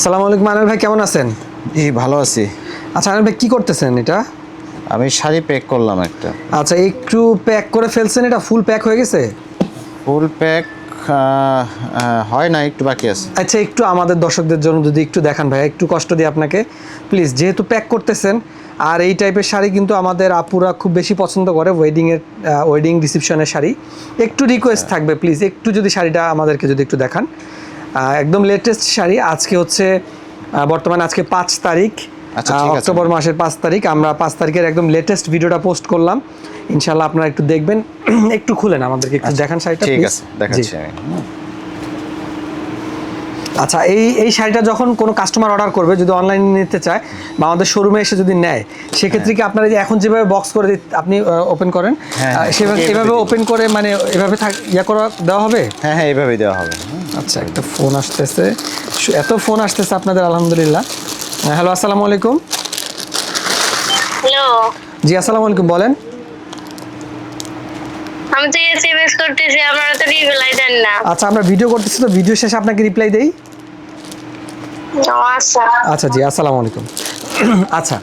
আসসালামু আলাইকুম আনাল ভাই কেমন আছেন? এই ভালো আছি। আচ্ছা আনাল ভাই কি করতেছেন এটা? আমি শাড়ি প্যাক করলাম একটা। আচ্ছা একটু প্যাক করে ফেলছেন এটা ফুল প্যাক হয়ে গেছে? ফুল প্যাক হয় না একটু বাকি আছে। আচ্ছা একটু আমাদের দর্শকদের জন্য যদি একটু দেখান ভাই একটু কষ্ট দিই আপনাকে। প্লিজ যেহেতু প্যাক করতেছেন আর এই টাইপের শাড়ি কিন্তু আমাদের আপুরা খুব বেশি পছন্দ করে ওয়েডিংয়ের ওয়েডিং রিসেপশনের শাড়ি। একটু রিকোয়েস্ট থাকবে প্লিজ একটু যদি শাড়িটা আমাদেরকে যদি একটু দেখান। একদম লেটেস্ট শাড়ি। আজকে হচ্ছে বর্তমানে আজকে পাঁচ তারিখ। আচ্ছা। অক্টোবর মাসের পাঁচ তারিখ। আমরা পাঁচ তারিখের একদম লেটেস্ট ভিডিওটা পোস্ট করলাম। ইনশাল্লাহ আপনারা একটু দেখবেন। একটু খুলেন আমাদেরকে একটু দেখান শাড়িটা ঠিক আছে দেখাচ্ছি। আচ্ছা এই এই শাড়িটা যখন কোনো কাস্টমার অর্ডার করবে যদি অনলাইনে নিতে চায় বা আমাদের শোরুমে এসে যদি নেয় সেক্ষেত্রে কি আপনারা এখন যেভাবে বক্স করে আপনি ওপেন করেন? হ্যাঁ, হ্যাঁ, সেভাবে এভাবে ওপেন করে মানে এভাবে ইয়া করা দেওয়া হবে? হ্যাঁ হ্যাঁ এইভাবেই দেওয়া হবে। আচ্ছা একটা ফোন আসতেছে। এত ফোন আসতেছে আপনাদের আলহামদুলিল্লাহ। হ্যালো আসসালামু আলাইকুম। হ্যালো জি আসসালামু আলাইকুম বলেন। আমি তো এসএমএস করতেছি আপনারা তো রিপ্লাই দেন না। আচ্ছা আমরা ভিডিও করতেছি তো ভিডিও শেষে আপনাকে রিপ্লাই দেই। আচ্ছা। আচ্ছা জি আসসালামু আলাইকুম। আচ্ছা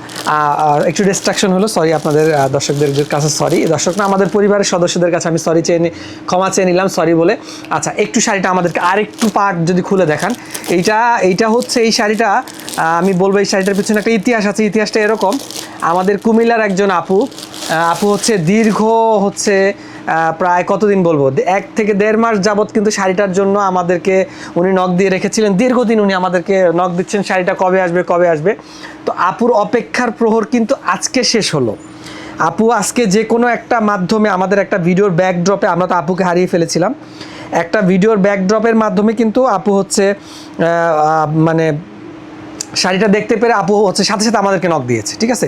একটু ডিস্ট্রাকশন হলো সরি আপনাদের দর্শকদের কাছে সরি দর্শক না, আমাদের পরিবারের সদস্যদের কাছে আমি সরি চেয়ে ক্ষমা চেয়ে নিলাম সরি বলে। আচ্ছা একটু শাড়িটা আমাদেরকে আরেকটু পার্ট যদি খুলে দেখান। এইটা এইটা হচ্ছে এই শাড়িটা আমি বলব এই শাড়িটার পিছনে একটা ইতিহাস আছে, ইতিহাসটা এরকম। আমাদের কুমিল্লার একজন আপু আপু হচ্ছে দীর্ঘ হচ্ছে প্রায় কতদিন বলব? এক থেকে দেড় মাস যাবৎ কিন্তু শাড়িটার জন্য আমাদেরকে উনি নখ দিয়ে রেখেছিলেন। দীর্ঘদিন উনি আমাদেরকে নখ দিচ্ছেন, শাড়িটা কবে আসবে কবে আসবে। তো আপুর অপেক্ষার প্রহর কিন্তু আজকে শেষ হলো। আপু আজকে যে কোনো একটা মাধ্যমে আমাদের একটা ভিডিওর ব্যাকড্রপে আমরা তো আপুকে হারিয়ে ফেলেছিলাম। একটা ভিডিওর ব্যাকড্রপের মাধ্যমে কিন্তু আপু হচ্ছে মানে শাড়িটা দেখতে পেরে আপু হচ্ছে সাথে সাথে আমাদেরকে নক দিয়েছে, ঠিক আছে?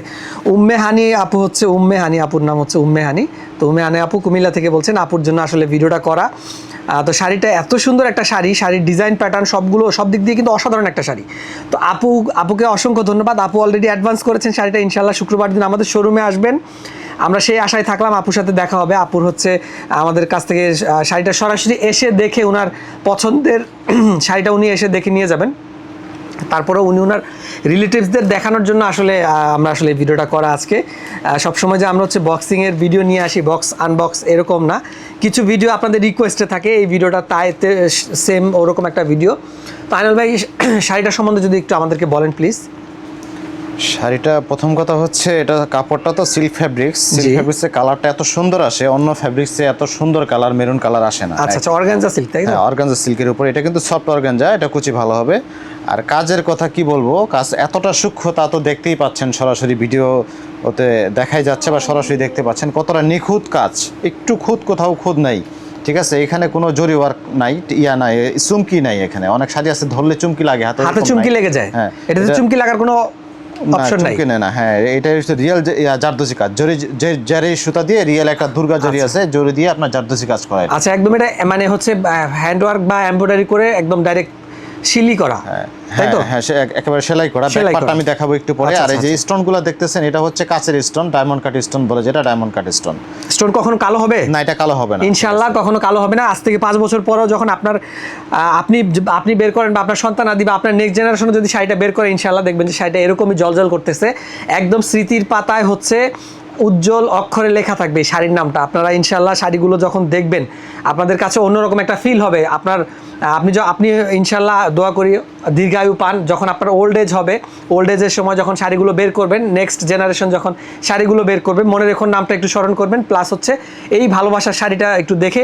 উম্মে হানি আপু হচ্ছে, উম্মে হানি আপুর নাম হচ্ছে উম্মে হানি। তো উম্মে হানি আপু কুমিল্লা থেকে বলছেন, আপুর জন্য আসলে ভিডিওটা করা। তো শাড়িটা এত সুন্দর একটা শাড়ি, শাড়ির ডিজাইন প্যাটার্ন সবগুলো, সব দিক দিয়ে কিন্তু অসাধারণ একটা শাড়ি। তো আপু, আপুকে অসংখ্য ধন্যবাদ। আপু অলরেডি অ্যাডভান্স করেছেন শাড়িটা ইনশাল্লাহ শুক্রবার দিন আমাদের শোরুমে আসবেন। আমরা সেই আশায় থাকলাম আপুর সাথে দেখা হবে। আপুর হচ্ছে, আমাদের কাছ থেকে শাড়িটা সরাসরি এসে দেখে ওনার পছন্দের শাড়িটা উনি এসে দেখে নিয়ে যাবেন। তারপরে উনি ওনার রিলেটিভসদের দেখানোর জন্য আসলে আমরা আসলে ভিডিওটা করা আজকে। সবসময় যে আমরা হচ্ছে বক্সিংয়ের ভিডিও নিয়ে আসি বক্স আনবক্স এরকম না। কিছু ভিডিও আপনাদের রিকোয়েস্টে থাকে, এই ভিডিওটা তাই সেম ওরকম একটা ভিডিও তো আইনাল ভাই, শাড়িটা সম্বন্ধে যদি একটু আমাদেরকে বলেন প্লিজ শাড়িটা প্রথম কথা হচ্ছে এটা কাপড়টা তো সিল্ক ফ্যাব্রিক্স সিল্ক জি। ফ্যাব্রিক্সের কালারটা এত সুন্দর আসে অন্য ফ্যাব্রিক্সে এত সুন্দর কালার মেরুন কালার আসে না। আচ্ছা আচ্ছা অর্গানজা সিল্ক তাই না অর্গানজা সিল্কের উপর। এটা কিন্তু সফট অর্গানজা এটা কুচি ভালো হবে। আর কাজের কথা কি বলব? কাজ এতটা সূক্ষ্ম তা তো দেখতেই পাচ্ছেন সরাসরি ভিডিও ওতে দেখাই যাচ্ছে বা সরাসরি দেখতে পাচ্ছেন কতটা নিখুঁত কাজ। একটু খুঁত কোথাও খুদ নাই ঠিক আছে? এখানে কোনো জরি ওয়ার্ক নাই ইয়া নাই চুমকি নাই এখানে। অনেক শাড়ি আছে ধরলে চুমকি লাগে হাতে হাতে চুমকি লেগে যায়। হ্যাঁ এটাতে এটা- চুমকি লাগার কোনো অপশন নাই। কিনে না হ্যাঁ এটা হচ্ছে রিয়েল জারদোসি কাজ। জরি জারি সুতা দিয়ে রিয়েল একটা দুর্গা জরি আছে জরি দিয়ে আপনার জারদোসি কাজ করায়। আচ্ছা একদম এটা মানে হচ্ছে হ্যান্ড ওয়ার্ক বা এমব্রয়ডারি করে একদম ডাইরেক্ট শিলি করা। তাই তো? হ্যাঁ হ্যাঁ সে একেবারে সেলাই করা। করা। আমি দেখাবো একটু পরে। আচ্ছা, আর এই আচ্ছা, যে স্টোনগুলো দেখতেছেন এটা হচ্ছে কাচের স্টোন ডায়মন্ড কাট স্টোন বলে যেটা ডায়মন্ড কাট স্টোন স্টোন কখনো কালো হবে? না এটা কালো হবে না। ইনশাল্লাহ কখনো কালো হবে না। আজ থেকে পাঁচ বছর পরেও যখন আপনার আপনি আপনি বের করেন বা আপনার সন্তান আদি বা আপনার নেক্সট জেনারেশনে যদি শাড়িটা বের করে ইনশাল্লাহ দেখবেন যে শাড়িটা এরকমই জলজল করতেছে। একদম স্মৃতির পাতায় হচ্ছে উজ্জ্বল অক্ষরে লেখা থাকবে শাড়ির নামটা। আপনারা ইনশাল্লাহ শাড়িগুলো যখন দেখবেন, আপনাদের কাছে অন্যরকম একটা ফিল হবে। আপনার, আপনি আপনি ইনশাল্লাহ দোয়া করি, দীর্ঘায়ু পান। যখন আপনার ওল্ড এজ হবে ওল্ড এজের সময় যখন শাড়িগুলো বের করবেন নেক্সট জেনারেশন যখন শাড়িগুলো বের করবে মনে রেখুন নামটা একটু স্মরণ করবেন। প্লাস হচ্ছে এই ভালোবাসার শাড়িটা একটু দেখে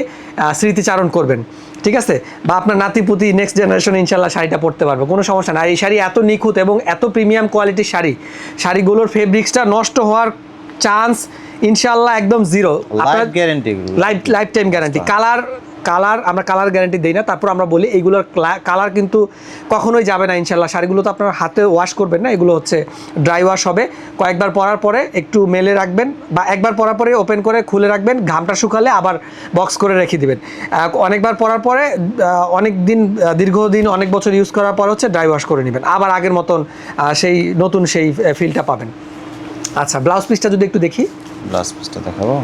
স্মৃতিচারণ করবেন। ঠিক আছে? বা আপনার নাতিপুতি নেক্সট জেনারেশন ইনশাল্লাহ শাড়িটা পরতে পারবে। কোনো সমস্যা না এই শাড়ি এত নিখুঁত এবং এত প্রিমিয়াম কোয়ালিটির শাড়ি, শাড়িগুলোর ফেব্রিক্সটা নষ্ট হওয়ার চান্স ইনশাল্লাহ একদম zero life guarantee life lifetime guarantee colour colour আমরা কালার গ্যারান্টি দিই না তারপর আমরা বলি এইগুলোর কালার কিন্তু কখনোই যাবে না ইনশাল্লাহ শাড়িগুলো তো আপনার হাতে ওয়াশ করবেন না এগুলো হচ্ছে ড্রাই ওয়াশ হবে। কয়েকবার পরার পরে একটু মেলে রাখবেন বা একবার পরার পরে ওপেন করে খুলে রাখবেন ঘামটা শুকালে আবার বক্স করে রেখে দিবেন। অনেকবার পরার পরে অনেক দিন দীর্ঘদিন অনেক বছর ইউজ করার পর হচ্ছে ড্রাই ওয়াশ করে নেবেন। আবার আগের মতন সেই নতুন সেই ফিলটা পাবেন। আচ্ছা ব্লাউজ পিসটা যদি একটু দেখি। ব্লাউজ পিসটা দেখাবো?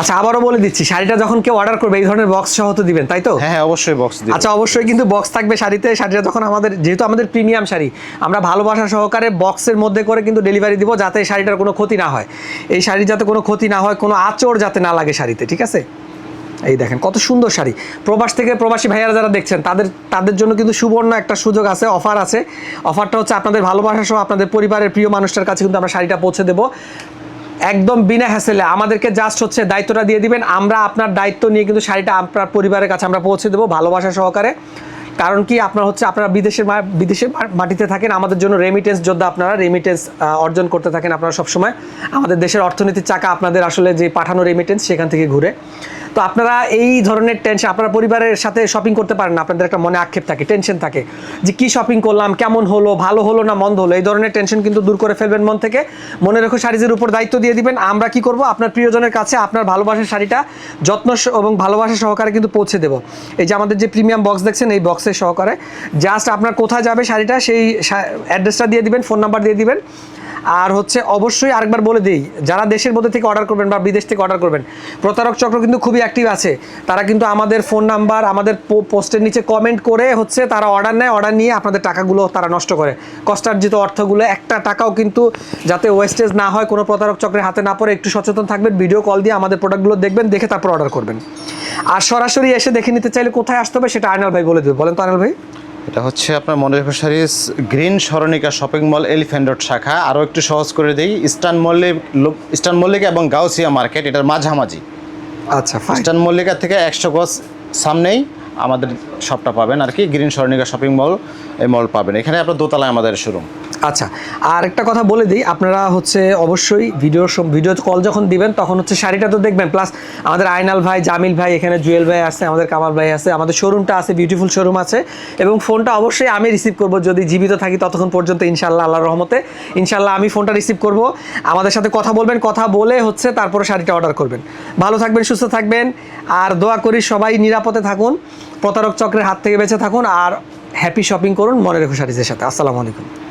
আচ্ছা আবারও বলে দিচ্ছি শাড়িটা যখন কেউ অর্ডার করবে এই ধরনের বক্স সহ তো দিবেন তাই তো? হ্যাঁ হ্যাঁ অবশ্যই বক্স দিই আচ্ছা অবশ্যই কিন্তু বক্স থাকবে শাড়িতে শাড়িটা যখন আমাদের যেহেতু আমাদের প্রিমিয়াম শাড়ি আমরা ভালোবাসা সহকারে বক্সের মধ্যে করে কিন্তু ডেলিভারি দিব যাতে শাড়িটার কোনো ক্ষতি না হয়। এই শাড়ির যাতে কোনো ক্ষতি না হয় কোনো আঁচড় যাতে না লাগে শাড়িতে ঠিক আছে? এই দেখেন, কত সুন্দর শাড়ি। প্রবাস থেকে প্রবাসী ভাইয়ারা যারা দেখছেন, তাদের তাদের জন্য কিন্তু সুবর্ণ একটা সুযোগ আছে, অফার আছে। অফারটা হচ্ছে আপনাদের ভালোবাসা সহ আপনাদের পরিবারের প্রিয় মানুষটার কাছে কিন্তু আমরা শাড়িটা পৌঁছে দেবো। একদম বিনা হ্যাসেলে আমাদেরকে জাস্ট হচ্ছে দায়িত্বটা দিয়ে দিবেন। আমরা আপনার দায়িত্ব নিয়ে কিন্তু শাড়িটা আপনার পরিবারের কাছে আমরা পৌঁছে দেবো ভালোবাসা সহকারে। কারণ কি, আপনার হচ্ছে আপনারা বিদেশের বিদেশের মাটিতে থাকেন। আমাদের জন্য রেমিটেন্স যোদ্ধা আপনারা রেমিটেন্স অর্জন করতে থাকেন আপনারা সবসময়। আমাদের দেশের অর্থনীতির চাকা আপনাদের আসলে যে পাঠানো রেমিটেন্স সেখান থেকে ঘুরে। তো আপনারা এই ধরনের টেনশন আপনারা পরিবারের সাথে শপিং করতে পারেন না, আপনাদের একটা মনে আক্ষেপ থাকে টেনশন থাকে, যে কি শপিং করলাম, কেমন হলো, ভালো হলো না মন্দ হলো, এই ধরনের টেনশন কিন্তু দূর করে ফেলবেন মন থেকে। মনে রেখো শাড়িজের উপর দায়িত্ব দিয়ে দিবেন, আমরা কি করব? আপনার প্রিয়জনের কাছে আপনার ভালোবাসার শাড়িটা যত্ন এবং ভালোবাসা সহকারে কিন্তু পৌঁছে দেবো। এই যে আমাদের যে প্রিমিয়াম বক্স দেখছেন, এই বক্সের সহকারে জাস্ট আপনার কোথায় যাবে শাড়িটা, সেই অ্যাড্রেসটা দিয়ে দিবেন ফোন নাম্বার দিয়ে দিবেন। আর হচ্ছে অবশ্যই আরেকবার বলে দিই, যারা দেশের মধ্যে থেকে অর্ডার করবেন বা বিদেশ থেকে অর্ডার করবেন, প্রতারক চক্র কিন্তু খুবই অ্যাক্টিভ আছে। তারা কিন্তু আমাদের ফোন নাম্বার আমাদের পোস্টের নিচে কমেন্ট করে হচ্ছে তারা অর্ডার নেয় অর্ডার নিয়ে আপনাদের টাকাগুলো তারা নষ্ট করে। কষ্টার্জিত অর্থগুলো, একটা টাকাও কিন্তু যাতে ওয়েস্টেজ না হয়, কোনো প্রতারক চক্রের হাতে না পড়ে, একটু সচেতন থাকবেন ভিডিও কল দিয়ে আমাদের প্রোডাক্টগুলো দেখবেন, দেখে তারপর অর্ডার করবেন। আর সরাসরি এসে দেখে নিতে চাইলে কোথায় আসতে হবে সেটা আয়নাল ভাই বলে দেবে। বলেন তো আয়নাল ভাই। এটা হচ্ছে আপনার মনে রেখো শাড়িস গ্রিন সরণিকা শপিং মল এলিফ্যান্ট রোড শাখা। আরও একটু সহজ করে দিই ইস্টার্ন মল্লিক ইস্টার্ন মল্লিকা এবং গাউসিয়া মার্কেট এটার মাঝামাঝি। আচ্ছা ইস্টার্ন মল্লিকা থেকে একশো গজ সামনেই আমাদের শপটা পাবেন আর কি। গ্রিন সরণিকা শপিং মল, এই মল পাবেন। এখানে আপনার দোতলায় আমাদের শোরুম আচ্ছা আর একটা কথা বলে দিই, আপনারা হচ্ছে অবশ্যই ভিডিও ভিডিও কল যখন দিবেন, তখন হচ্ছে শাড়িটা তো দেখবেন প্লাস আমাদের আয়নাল ভাই, জামিল ভাই, এখানে জুয়েল ভাই আছে, আমাদের কামাল ভাই আছে, আমাদের শোরুমটা আছে বিউটিফুল শোরুম আছে, এবং ফোনটা অবশ্যই আমি রিসিভ করব, যদি জীবিত থাকি ততক্ষণ পর্যন্ত ইনশাল্লাহ আল্লাহর রহমতে। ইনশাল্লাহ আমি ফোনটা রিসিভ করব। আমাদের সাথে কথা বলবেন, কথা বলে হচ্ছে তারপরে শাড়িটা অর্ডার করবেন। ভালো থাকবেন, সুস্থ থাকবেন, আর দোয়া করি সবাই নিরাপদে থাকুন। প্রতারক চক্রের হাত থেকে বেঁচে থাকুন আর হ্যাপি শপিং করুন মনে রেখো সাথে। আসসালামু আলাইকুম।